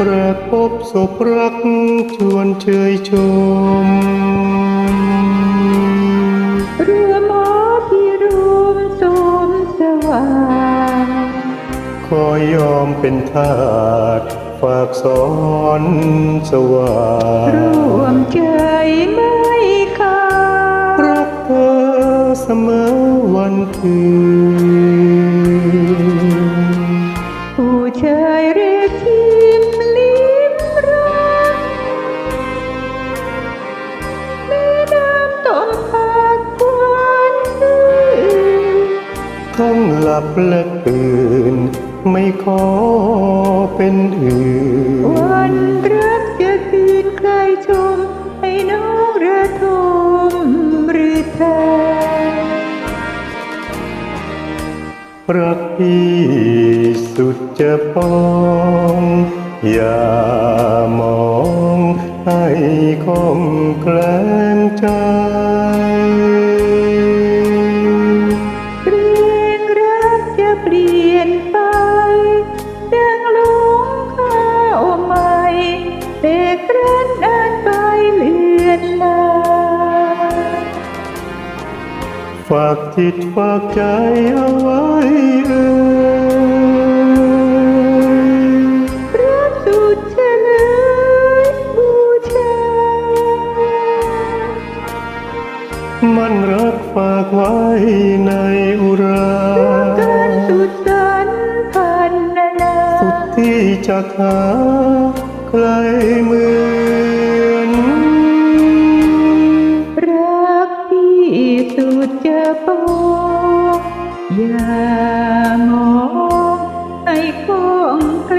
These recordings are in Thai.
ประพบศพรักชวนเชยชม เรือหมอที่รุมสมสว่างขอยอมเป็นทาสฝากสอนสว่างรวมใจไม่ขาดรักเธอเสมอวันคืน หลับและตื่น ไม่ขอเป็นอื่นวันรักจะคืนใครชมให้น้องระทมหรือไทยรักพี่สุดจะป้อง อย่ามองให้คมแกล้งใจากจิตฝากใจเอาไว้เอ่ยรักสุดเฉลยบูชา มันรักฝากไว้ในอุราการสุดสันพันนานาสุดที่จะหาใครเหมือนรักพี่สุด จะปอย่ามองให้คงเกร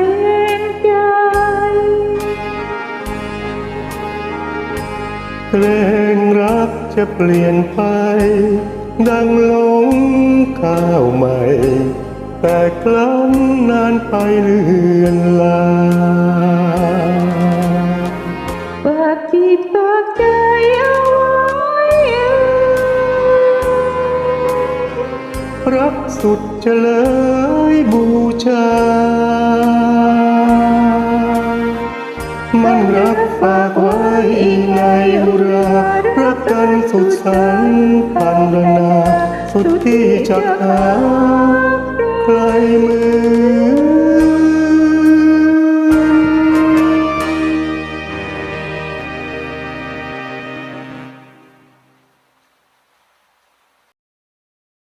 งใจเพลงรักจะเปลี่ยนไป ดังหลงข้าวใหม่ แต่ครั้นนานไปเลือนลา สุดจะเลยบูชา มันรักฝากไว้ในอุรารักกันสุดสันพันรนา สุดที่จะหาใครเหมื